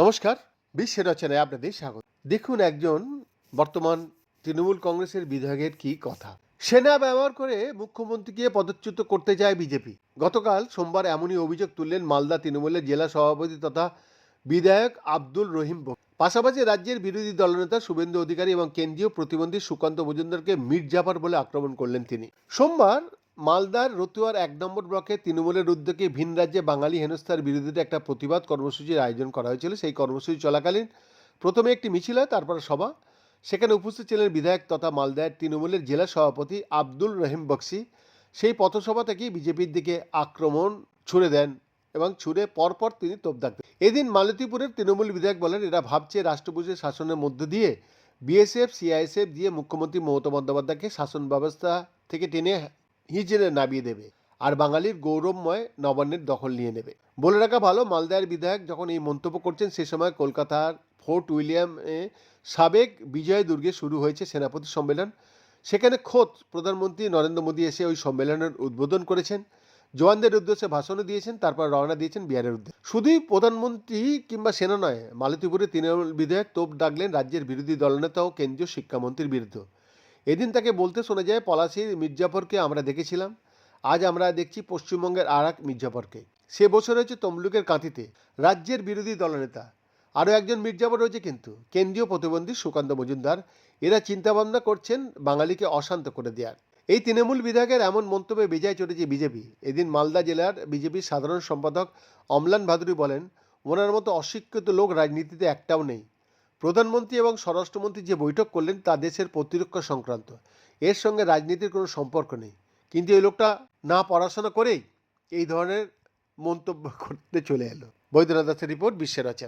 নমস্কার বিশ্ব রচনায় আপনাদের স্বাগত। দেখুন একজন বর্তমান তৃণমূল কংগ্রেসের বিধায়কের কি কথা। সেনা ব্যবহার করে মুখ্যমন্ত্রীকে পদচ্যুত করতে চায় বিজেপি। গতকাল সোমবার এমনই অভিযোগ তুললেন মালদা তৃণমূলের জেলা সভাপতি তথা বিধায়ক আব্দুল রহিম পাশাপাশি রাজ্যের বিরোধী দলনেতা শুভেন্দু অধিকারী এবং কেন্দ্রীয় প্রতিবন্ধী সুকান্ত মজুমদারকে মির্জাফার বলে আক্রমণ করলেন তিনি। সোমবার মালদার রতুয়ার এক নম্বর ব্লকে তৃণমূলের উদ্যোগে ভিন রাজ্যে বাঙালি হেনস্থার বিরোধিতা একটা প্রতিবাদ কর্মসূচির আয়োজন করা হয়েছিল। সেই কর্মসূচি চলাকালীন প্রথমে একটি মিছিল হয়, তারপরে সভা। সেখানে উপস্থিত ছিলেন বিধায়ক তথা মালদার তৃণমূলের জেলা সভাপতি আব্দুল রহিম বক্সি। সেই পথসভা থেকেই বিজেপির দিকে আক্রমণ ছুড়ে দেন এবং ছুড়ে পরপর তিনি তোপ দাগতেন এদিন মালতীপুরের তৃণমূল বিধায়ক বলেন, এরা ভাবছে রাষ্ট্রপুজের শাসনের মধ্য দিয়ে বিএসএফ, সিআইএসএফ দিয়ে মুখ্যমন্ত্রী মমতা বন্দ্যোপাধ্যায়কে শাসন ব্যবস্থা থেকে টেনে হিজড়ে নামিয়ে দেবে আর বাঙালির গৌরবময় নবান্নের দখল নিয়ে নেবে। বলে রাখা ভালো, মালদার বিধায়ক যখন এই মন্তব্য করছেন, সে সময় কলকাতার ফোর্ট উইলিয়ামে সাবেক বিজয় দুর্গে শুরু হয়েছে সেনাপতি সম্মেলন। সেখানে খোদ প্রধানমন্ত্রী নরেন্দ্র মোদী এসে ওই সম্মেলনের উদ্বোধন করেছেন। জওয়ানদের উদ্দেশ্যে ভাষণও দিয়েছেন, তারপর রওনা দিয়েছেন বিহারের উদ্দেশ্যে। শুধুই প্রধানমন্ত্রী কিংবা সেনা নয়, মালতীপুরে তৃণমূল বিধায়ক তোপ ডাকলেন রাজ্যের বিরোধী দলনেতা ও কেন্দ্রীয় শিক্ষামন্ত্রীর বিরুদ্ধে এদিন তাকে বলতে শোনা যায়, পলাশির মির্জাফরকে আমরা দেখেছিলাম। আজ আমরা দেখছি পশ্চিমবঙ্গের আর এক মির্জাফরকে। সে বসে রয়েছে তমলুকের কাঁথিতে, রাজ্যের বিরোধী দলনেতা। আরও একজন মির্জাফর রয়েছে কিন্তু, কেন্দ্রীয় প্রতিবন্ধী সুকান্ত মজুমদার। এরা চিন্তাভাবনা করছেন বাঙালিকে অশান্ত করে দেওয়ার। এই তৃণমূল বিধায়কের এমন মন্তব্যে বেজায় চলেছে বিজেপি। এদিন মালদা জেলার বিজেপির সাধারণ সম্পাদক অমলান ভাদুরী বলেন, ওনার মতো অশিক্ষিত লোক রাজনীতিতে একটাও নেই। প্রধানমন্ত্রী এবং স্বরাষ্ট্রমন্ত্রী যে বৈঠক করলেন তা দেশের প্রতিরক্ষা সংক্রান্ত। এর সঙ্গে রাজনীতির কোনো সম্পর্ক নেই। কিন্তু এই লোকটা না পড়াশোনা করেই এই ধরনের মন্তব্য করতে চলে এলো। বৈদ্যনাথ দাসের রিপোর্ট বিশ্বের রচনা